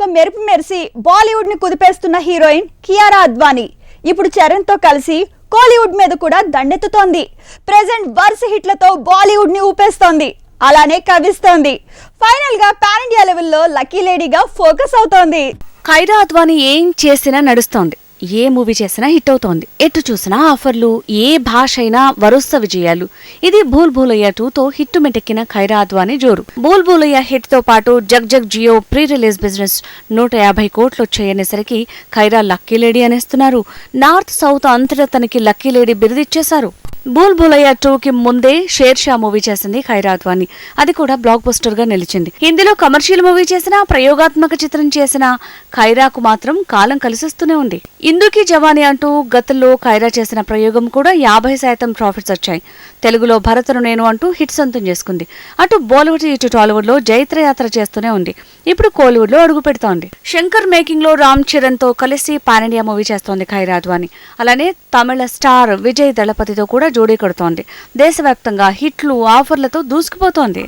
ఒక మెరుపు మెరిసి బాలీవుడ్ని కుదిపేస్తున్న హీరోయిన్ కియారా అద్వానీ. ఇప్పుడు చరణ్తో కలిసి కోలీవుడ్ మీద కూడా దండెత్తుతోంది. ప్రెసెంట్ వరుస హిట్లతో బాలీవుడ్ని ఊపేస్తోంది. అలానే కవిస్తోంది ఫైనల్గా పాన్ ఇండియా లెవెల్లో లక్కీ లేడీగా ఫోకస్ అవుతోంది. ఖైరా అద్వానీ ఏం చేసినా నడుస్తోంది. ఏ మూవీ చేసినా హిట్ అవుతోంది. ఎటు చూసినా ఆఫర్లు ఏ భాష అయినా వరుస విజయాలు. ఇది భూల్ భూలయ్య టూతో హిట్ మెటెక్కిన ఖైరా అద్వానీ జోరు. భూల్ భూలయ్య హిట్తో పాటు Jug Jug Jiyo pre release business నూట యాభై కోట్లు వచ్చాయనేసరికి ఖైరా లక్కీ లేడీ అనేస్తున్నారు. నార్త్ సౌత్ అంతటా తనకి లక్కీ లేడీ బిరుదిచ్చేశారు. బూల్ బులయ్య టూ కి ముందే షేర్ షా మూవీ చేసింది ఖైరా అది కూడా బ్లాక్ బస్టర్గా నిలిచింది. హిందీలో కమర్షియల్ మూవీ చేసిన ప్రయోగాత్మక చిత్రం చేసిన ఖైరాకు మాత్రం కాలం కలిసిస్తూనే ఉంది. ఇందుకి జవానీ అంటూ గతంలో ఖైరా చేసిన ప్రయోగం కూడా యాభై శాతం ప్రాఫిట్స్ వచ్చాయి. తెలుగులో భరతను నేను అంటూ హిట్ సొంతం చేసుకుంది. అటు బాలీవుడ్ ఇటు టాలీవుడ్లో జైత్రయాత్ర చేస్తూనే ఉంది. ఇప్పుడు కోలీవుడ్లో అడుగు పెడుతోంది. శంకర్ మేకింగ్లో రామ్ చరణ్తో కలిసి పాన్ ఇండియా మూవీ చేస్తోంది ఖైరాద్వాని అలానే తమిళ స్టార్ విజయ్ దళపతితో కూడా జోడీ కడుతోంది. దేశవ్యాప్తంగా హిట్లు ఆఫర్లతో దూసుకుపోతోంది.